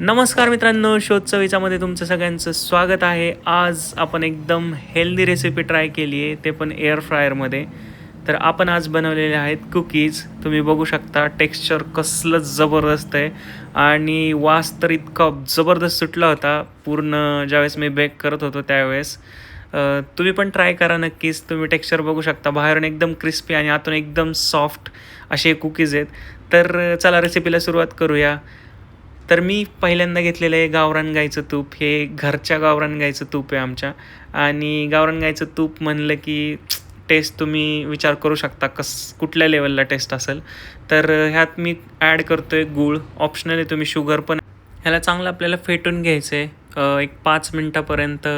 नमस्कार मित्रांनो शोध चवीचामध्ये तुमचं सगळ्यांचं स्वागत आहे. आज आपण एकदम हेल्दी रेसिपी ट्राय केली आहे ते पण एअर फ्रायरमध्ये तर आपण आज बनवलेले आहेत कुकीज तुम्ही बघू शकता टेक्स्चर कसलं जबरदस्त आहे. आणि वास तर इतका जबरदस्त सुटला होता पूर्ण ज्यावेळेस मी बेक करत होतो त्यावेळेस. तुम्ही पण ट्राय करा नक्कीच. तुम्ही टेक्स्चर बघू शकता. बाहेरून एकदम क्रिस्पी आणि आतून एकदम सॉफ्ट असे कुकीज आहेत. तर चला रेसिपीला सुरुवात करूया. तर मी पहिल्यांदा घेतलेलं आहे गावरान गाईचं तूप. हे घरच्या गावरान गाईचं तूप आहे आमच्या. आणि गावरान गाईचं तूप म्हणलं की टेस्ट तुम्ही विचार करू शकता कस कुठल्या लेवलला टेस्ट असेल. तर ह्यात मी ॲड करतो आहे गूळ. ऑप्शनल आहे तुम्ही शुगर पण. ह्याला चांगलं आपल्याला फेटून घ्यायचं आहे एक पाच मिनटापर्यंत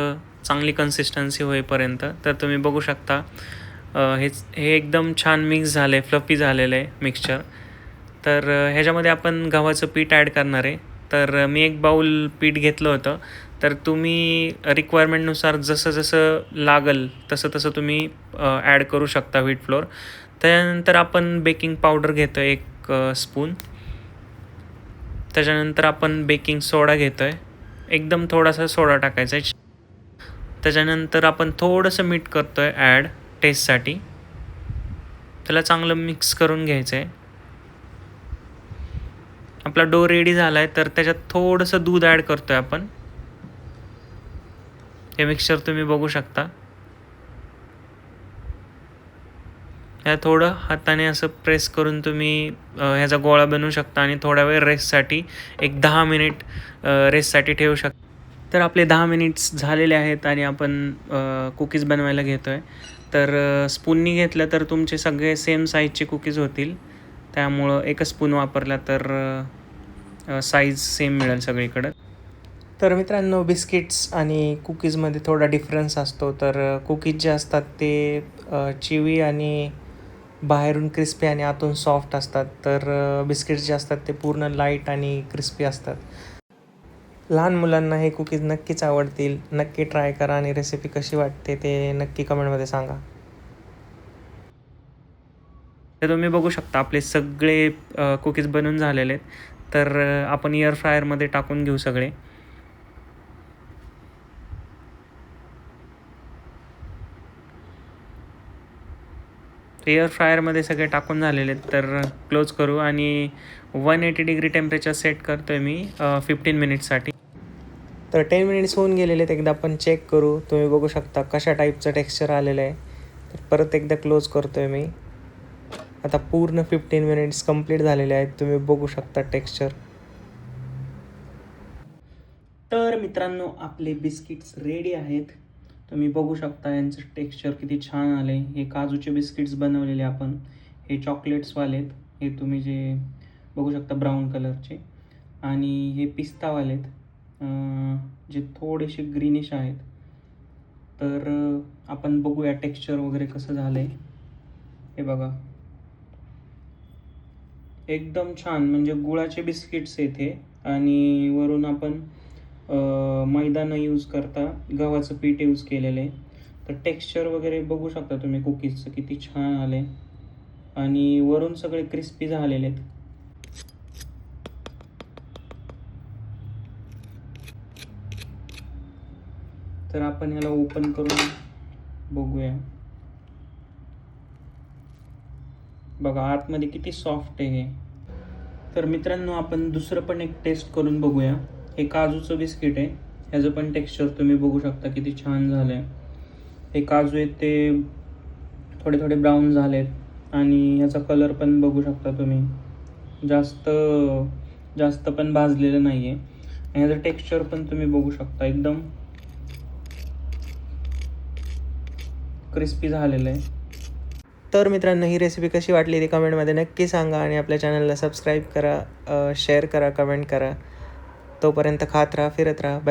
चांगली कन्सिस्टन्सी होईपर्यंत. तर तुम्ही बघू शकता. हेच हे एकदम छान मिक्स झालं आहे फ्लफी झालेलं आहे मिक्सचर तर ह्याच्यामध्ये आपण गव्हाचं पीठ ॲड करणार आहे. तर मी एक बाऊल पीठ घेतलं होतं. तर तुम्ही रिक्वायरमेंटनुसार जसं जसं लागल तसं तसं तुम्ही ॲड करू शकता व्हीट फ्लोअर त्यानंतर आपण बेकिंग पावडर घेतो आहे एक स्पून त्याच्यानंतर आपण बेकिंग सोडा घेतो आहे एकदम थोडासा सोडा टाकायचा आहे. त्याच्यानंतर आपण थोडंसं मीठ करतो आहे ॲड टेस्टसाठी त्याला चांगलं मिक्स करून घ्यायचं आहे आपला डो रेडी झाला आहे तर त्याच्यात थोडंसं दूध ॲड करतो आहे आपण. हे मिक्सचर तुम्ही बघू शकता. ह्या थोडं हाताने असं प्रेस करून तुम्ही ह्याचा गोळा बनवू शकता आणि थोड्या वेळ रेस्टसाठी एक दहा मिनिट रेस्टसाठी ठेवू शकता. तर आपले दहा मिनिट्स झालेले आहेत आणि आपण कुकीज बनवायला घेतो आहे तर स्पूननी घेतलं तर तुमचे सगळे सेम साईजचे कुकीज होतील. त्यामुळं एकच स्पून वापरला तर साईज सेम मिळेल सगळीकडं. तर मित्रांनो बिस्किट्स आणि कुकीजमध्ये थोडा डिफरन्स असतो. तर कुकीज जे असतात ते चिवी आणि बाहेरून क्रिस्पी आणि आतून सॉफ्ट असतात. तर बिस्किट्स जे असतात ते पूर्ण लाइट आणि क्रिस्पी असतात. लहान मुलांना हे कुकीज नक्कीच आवडतील. नक्की ट्राय करा आणि रेसिपी कशी वाटते ते नक्की कमेंटमध्ये सांगा. तर तुम्ही बघू शकता आपले सगळे कुकीज बनून झालेले आहेत. तर आपण एअर फ्रायरमध्ये टाकून घेऊ सगळे. एअर फ्रायरमध्ये सगळे टाकून झालेले आहेत. तर क्लोज करू आणि one eighty degree temperature set करतो आहे मी फिफ्टीन मिनिट्ससाठी तर टेन मिनिट्स होऊन गेलेले आहेत. एकदा आपण चेक करू. तुम्ही बघू शकता कशा टाईपचं टेक्स्चर आलेलं आहे. तर परत एकदा क्लोज करतो आहे मी. आता पूर्ण फिफ्टीन मिनिट्स कंप्लीट झालेले आहेत. तुम्ही बघू शकता टेक्स्चर तर मित्रांनो आपले बिस्किट्स रेडी आहेत. तुम्ही बघू शकता यांचं टेक्स्चर किती छान आले हे काजूचे बिस्किट्स बनवलेले आपण. हे चॉकलेट्सवाले आहेत. हे तुम्ही जे बघू शकता ब्राऊन कलरचे आणि हे पिस्तावाले आहेत. जे थोडेसे ग्रीनिश आहेत. तर आपण बघूया टेक्स्चर वगैरे कसं झालं आहे हे बघा. एकदम छान म्हणजे गुळाचे बिस्किट्स येते आणि वरून आपण मैदा न यूज करता गव्हाचं पीठ यूज केलेलं. आहे तर टेक्स्चर वगैरे बघू शकता तुम्ही कुकीजचं किती छान आले. आणि वरून सगळे क्रिस्पी झालेले आहेत. तर आपण ह्याला ओपन करून बघूया. बघा आतमध्ये किती सॉफ्ट आहे. हे तर मित्रांनो आपण दुसरं पण एक टेस्ट करून बघूया. हे काजूचं बिस्किट आहे. ह्याचं पण टेक्स्चर तुम्ही बघू शकता किती छान झालं आहे हे काजू आहेत ते थोडे थोडे ब्राऊन झालेत. आणि ह्याचा कलर पण बघू शकता तुम्ही. जास्त जास्त पण भाजलेलं नाही आहे आणि ह्याचं टेक्स्चर पण तुम्ही बघू शकता. एकदम क्रिस्पी झालेलं आहे. तर मित्रांनो ही रेसिपी कशी वाटली ती कमेंटमध्ये नक्की सांगा आणि आपल्या चॅनलला सबस्क्राईब करा शेअर करा कमेंट करा. तोपर्यंत खात राहा फिरत राहा. बाय